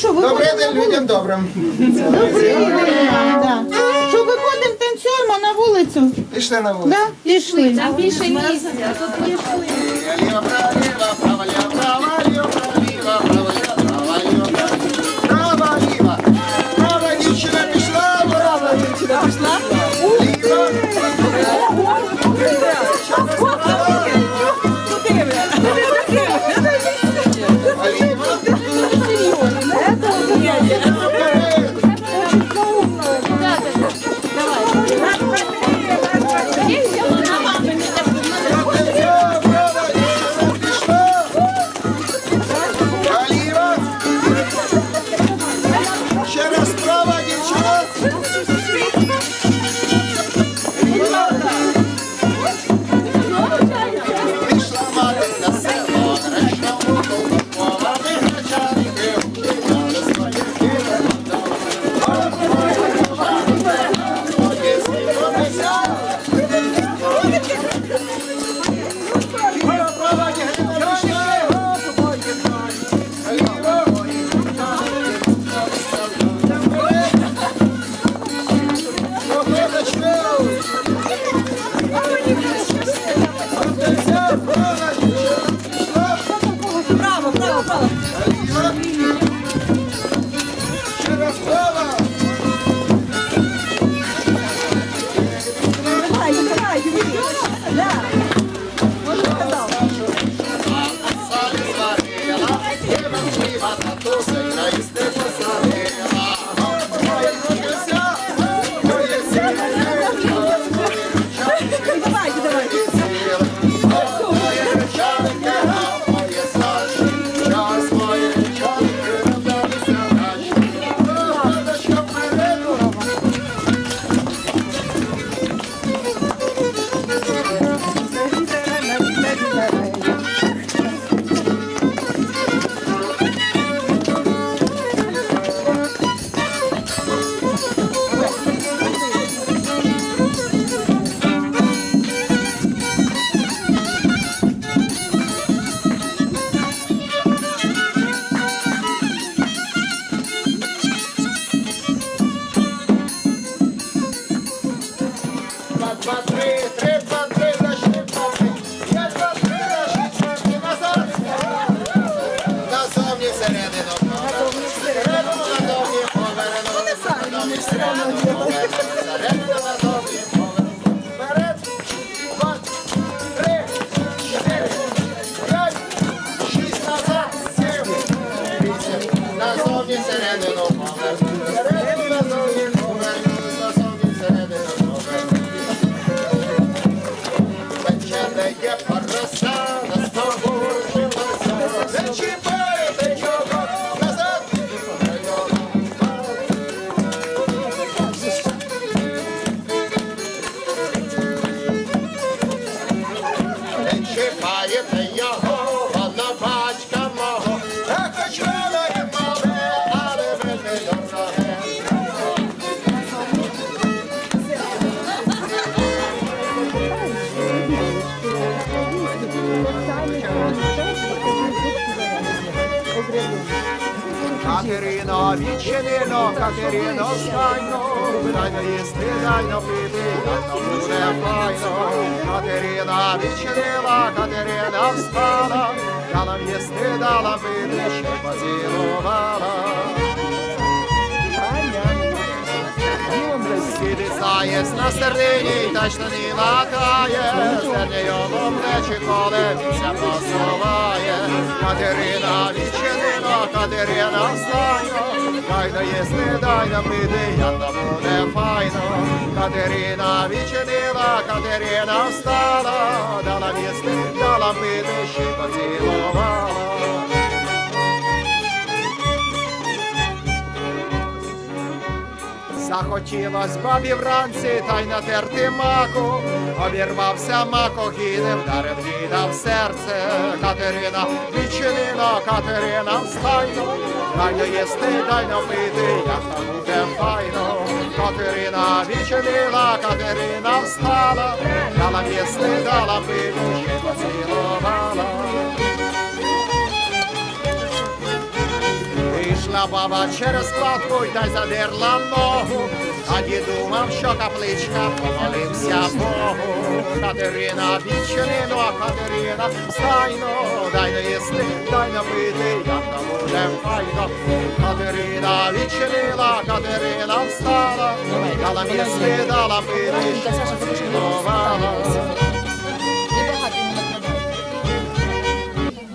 що Добрий день виходимо? людям добрим. Добрий день. Що виходимо танцюємо на вулицю? Пішли на вулицю. Да? Пішли. Там більше місця. quatro e três. Катерино, відчинено, Катерино, стайно, дайно їсти, дайно пити, дайно буде файно. Катерина відчинила, Катерина встала, дала їсти, дала пити, ще поцілувала. Сідиться єсть на стернині, та що не лакає, стерня йому плечі колеться посуває. Катерина відчинила, Катерина встань, дай да їсти, дай да пити, як то буде файно. Катерина відчинила, Катерина встала, дала їсти, дала пити, ще поцілувала. Захотілось бабі вранці, та й натерти маку, обірвався мако, гіне, вдарив діда в серце. Катерина відчинила, Катерина встайно, дай не їсти, дай напити, як там буде файно. Катерина відчинила, Катерина встала, дала їсти, дала пити, ще поцілувала. Пішла баба через складку й та й задерла ногу, а дід думав, що капличка помолився Богу. Катерина відчинину, а Катерина стайно, дай не їсти, дай напити, як нам буде файно. Катерина відчинила, Катерина встала, дала їсти, дала пити, що.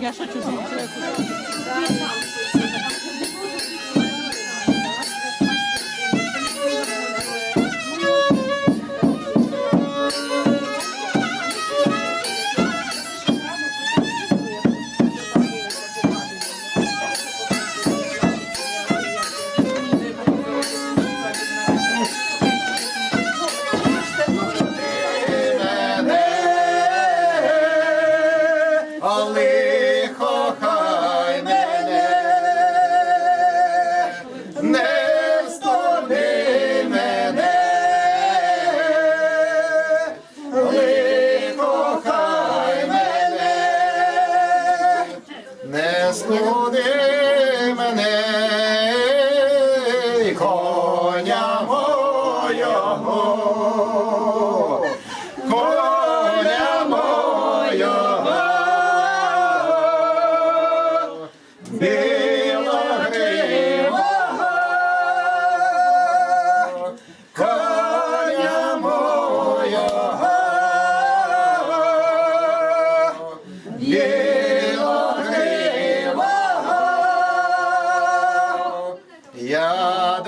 Я шучу з не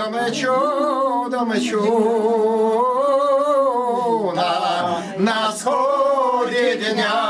Я до мечу на, на сході дня.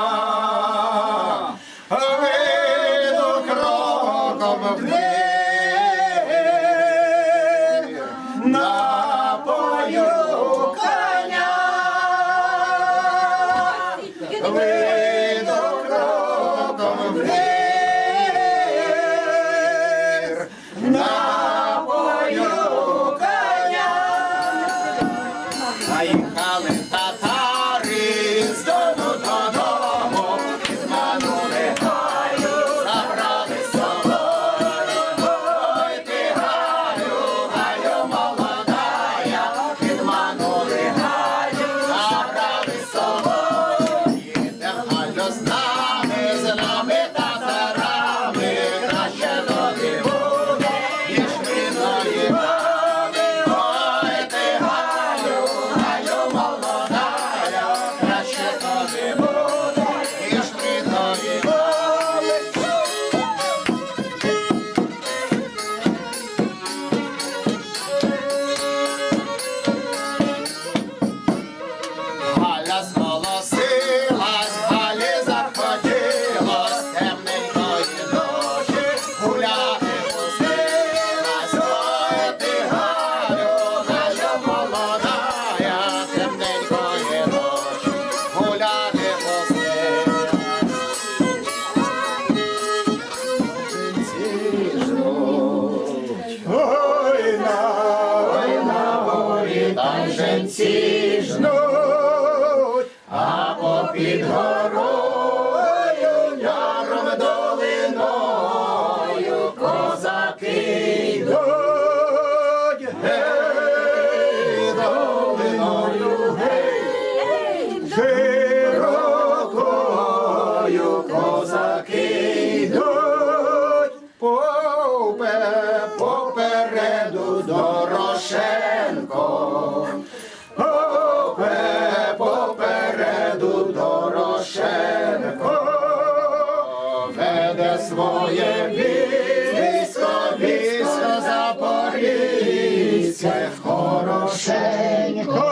Запорізьке, хорошенько.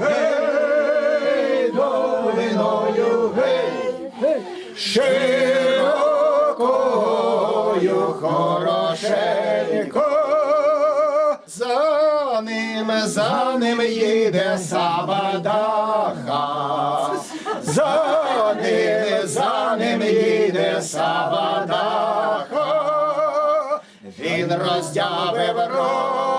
Гей, долиною, гей, широкою, хорошенько. За ним, за ним їде Сабадаха. За ним, за ним їде Сабадаха. Він роздявив рота,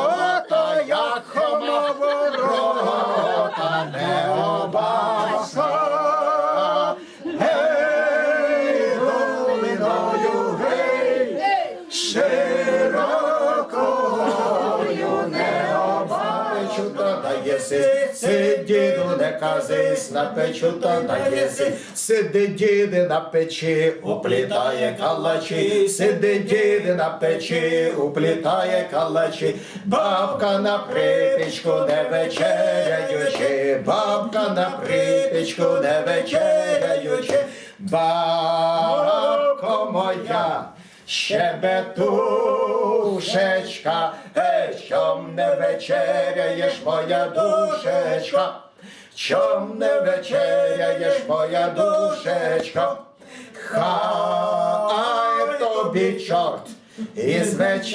казись, на печу, то наєси, сиди, діди, на печі, уплітає калачі, сиди, діди, на печі, уплітає калачі, бабка на припічку не вечеряючи, бабка на припічку не вечеряючи, бабко моя. Щебетушечка, ей, чом не вечеряєш, моя душечка, чом не вечеряєш, моя душечка, хай тобі чорт із вечерою,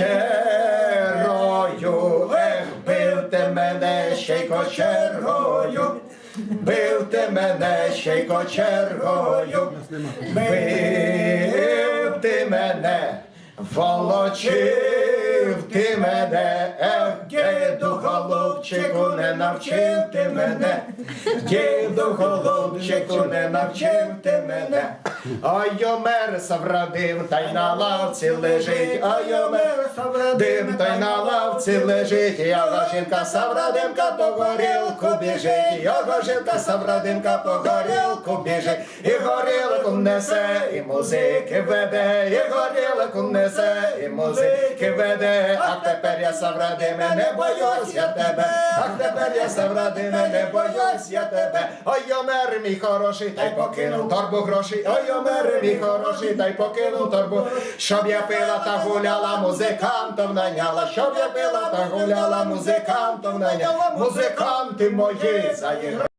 ех, бив ти мене ще й кочергою. Бив ти мене ще й кочергою, бив ти мене, волочив ти мене, ех, діду голубчику, не навчив ти мене, діду голубчику, не навчив ти мене, ой, омер саврадим, та й на лавці лежить, ой, омер саврадим, та й на лавці лежить, його жінка саврадимка по горілку біжить, його жінка саврадимка по горілку біжить, і горілку несе, і музики веде, і горілку несе, і музики веде, а тепер я саврадиме, не боюсь я тебе, а тепер я саврадиме, не боюсь я тебе, ой, омер мій хороший, та й покинув торбу грошей, ой, омер мій хороший, та й покинув торбу, щоб я пила та гуляла, музикантом наняла, щоб я пила та гуляла, музикантом наняла, музиканти мої заіграли.